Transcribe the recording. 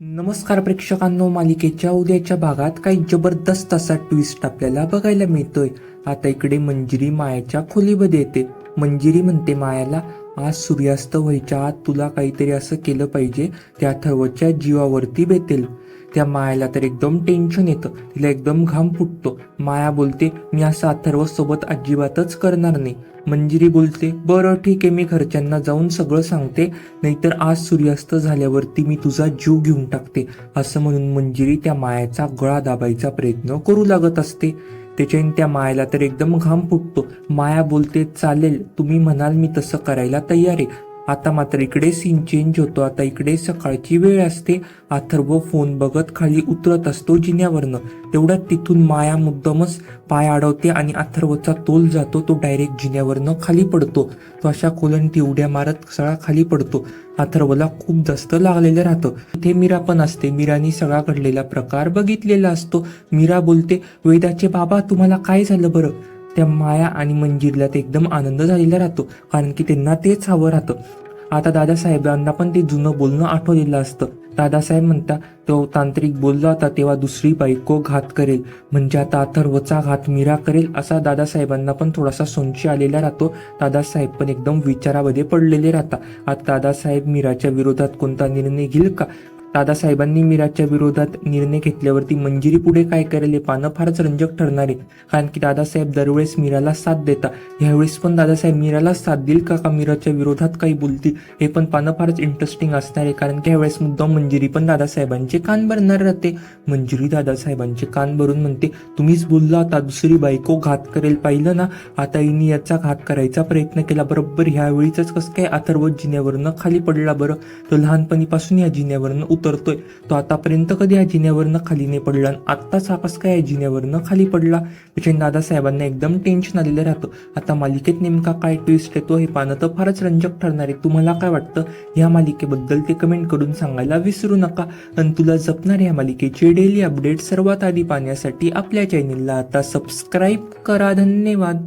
नमस्कार प्रेक्षकांनो मालिकेच्या उद्याच्या भागात काही जबरदस्त असा ट्विस्ट आपल्याला बघायला मिळतोय. आता इकडे मंजिरी मायाच्या खोलीमध्ये येते. मंजिरी म्हणते मायाला आज सूर्यास्त व्हायच्या आत तुला काहीतरी असं केलं पाहिजे त्या थवच्या जीवावरती बेतेल. त्या मायाला तर एकदम टेन्शन येतं. तिला एकदम घाम फुटतो. माया बोलते मी असं अथर्व सोबत अजिबातच करणार नाही. मंजिरी बोलते बरं ठीक आहे मी घरच्यांना जाऊन सगळं सांगते. नाहीतर आज सूर्यास्त झाल्यावरती मी तुझा जीव घेऊन टाकते. असं म्हणून मंजिरी त्या मायाचा गळा दाबायचा प्रयत्न करू लागत असते. त्याच्याने त्या मायाला तर एकदम घाम फुटतो. माया बोलते चालेल तुम्ही म्हणाल मी तसं करायला तयार आहे. आता मात्र इकडे सीन चेंज होतो. आता इकडे सकाळची वेळ असते. अथर्व फोन बघत खाली उतरत असतो जिन्यावरनं. तेवढ्यात तिथून माया मुद्दमच पाय अडवते आणि अथर्वचा तोल जातो. तो डायरेक्ट जिन्यावरनं खाली पडतो. तो अशा खोलन ती उड्या मारत सगळा खाली पडतो. अथर्वला खूप जास्त लागलेलं राहतं. इथे मीरा पण असते. मीरानी सगळा घडलेला प्रकार बघितलेला असतो. मीरा बोलते वेदाचे बाबा तुम्हाला काय झालं बरं? त्या माया आणि मंजिरला ते एकदम आनंद झालेला राहतो. कारण की त्यांना तेच हवं राहतं. आता दादासाहेबांना पण ते जुनं बोलणं आठवलेलं असतं. दादासाहेब म्हणता तो तांत्रिक बोलला होता तेव्हा दुसरी बायको घात करेल. म्हणजे आता अथर्वचा घात मीरा करेल असा दादासाहेबांना पण थोडासा संशय आलेला राहतो. दादासाहेब पण एकदम विचारामध्ये पडलेले राहतात. आता दादासाहेब मीराच्या विरोधात कोणता निर्णय घेईल का? दादासाहेबांनी मिराजच्या विरोधात निर्णय घेतल्यावरती मंजिरी पुढे काय करेल हे पानं फारच रंजक ठरणार आहे. कारण की दादासाहेब दरवेळेस मीराला साथ देता यावेळेस पण दादासाहेब मीराला साथ देईल का का मीराच्या विरोधात काही बोलतील हे पण पानं फारच इंटरेस्टिंग असणार आहे. कारण की यावेळेस मुद्दा मंजिरी पण दादासाहेबांचे कान भरणार राहते. मंजिरी दादासाहेबांचे कान भरून म्हणते तुम्हीच बोलला आता दुसरी बायको घात करेल पाहिलं ना? आता हिने याचा घात करायचा प्रयत्न केला. बरोबर ह्यावेळीच कसं काय अथर्व जिन्यावरनं खाली पडला बरं? तो लहानपणीपासून या जिन्यावरनं उतरतोय. तो आतापर्यंत कधी या जिन्यावरनं खाली नाही पडला आणि आत्ताच हा कसं काय या जिन्यावरनं खाली पडला. त्याच्या दादासाहेबांना एकदम टेन्शन आलेलं राहतं. आता मालिकेत नेमका काय ट्विस्ट येतो हे पाहणं तर फारच रंजक ठरणार आहे. तुम्हाला काय वाटतं? या मालिकेबद्दल ते कमेंट करून सांगायला विसरू नका. आणि तुला जपणार या मालिकेचे डेली अपडेट सर्वात आधी पाहण्यासाठी आपल्या चॅनेलला आता सबस्क्राईब करा. धन्यवाद.